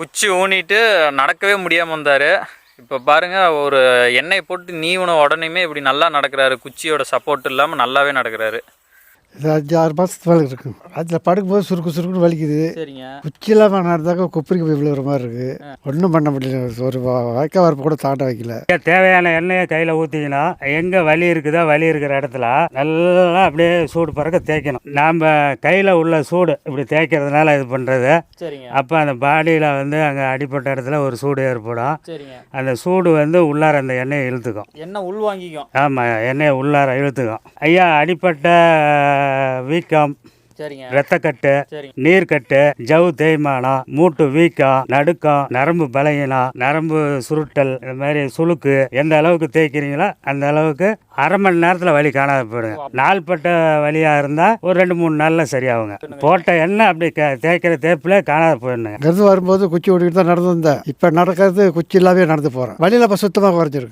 குச்சி ஊனிட்டு நடக்கவே முடியாமல் வந்தார். இப்போ பாருங்கள் ஒரு எண்ணெய் போட்டு நீவன உடனேயுமே இப்படி நல்லா நடக்கிறாரு. குச்சியோட சப்போர்ட் இல்லாமல் நல்லாவே நடக்கிறாரு. அஞ்சு ஆறு மாதத்துக்கு மேலே இருக்கும் அதில் படுக்கும்போது சுருக்கு சுருக்குன்னு வலிக்குது. சரிங்க. குச்சியெல்லாம் நடந்தாக்க குப்பரிக்கு போய் விழுகிற மாதிரி இருக்குது ஒன்றும் பண்ண முடியல. ஒரு வா- வாய்க்கால் வரப்பு கூட தாண்ட வைக்கல. தேவையான எண்ணெயை கையில் ஊற்றிக்கணும் எங்கே வலி இருக்குதோ வலி இருக்கிற இடத்துல நல்லா அப்படியே சூடு பறக்க தேய்க்கணும். நாம் கையில் உள்ள சூடு இப்படி தேய்க்கிறதுனால இது பண்ணுறது சரிங்க. அப்போ அந்த பாடியில் வந்து அங்கே அடிப்பட்ட இடத்துல ஒரு சூடு ஏற்படும். சரிங்க. அந்த சூடு வந்து உள்ளார அந்த எண்ணெயை இழுத்துக்கும். எண்ணெய் உள் வாங்கிக்கும் ஆமாம் எண்ணெயை உள்ளார இழுத்துக்கும். ஐயா அடிப்பட்ட வீக்கம் சரிங்க. நீர்க்கட்டு ஜவ் தேய்மானம் மூட்டு வீக்கம் நடுக்கம் நரம்பு பலகீனம் நரம்பு சுருட்டல் இந்த மாதிரி சுளுக்கு எந்த அளவுக்கு தேய்க்கிறீங்களோ அந்த அளவுக்கு அரை மணி நேரத்தில் வலி காணாத போயிடுங்க நாள்பட்ட வலியாக இருந்தால் ஒரு ரெண்டு மூணு நாளில் சரியாகுங்க. போட்ட எண்ணெய் அப்படி தேய்க்கிற தேய்ப்பில் காணாத போயிடுங்க. இங்கேருந்து வரும்போது குச்சி ஓடிக்கிட்டு தான் நடந்து வந்தேன் இப்போ நடக்கிறது குச்சி இல்லாமே நடந்து போகிறேன் வழியில் இப்போ சுத்தமாக குறைஞ்சிருக்கு.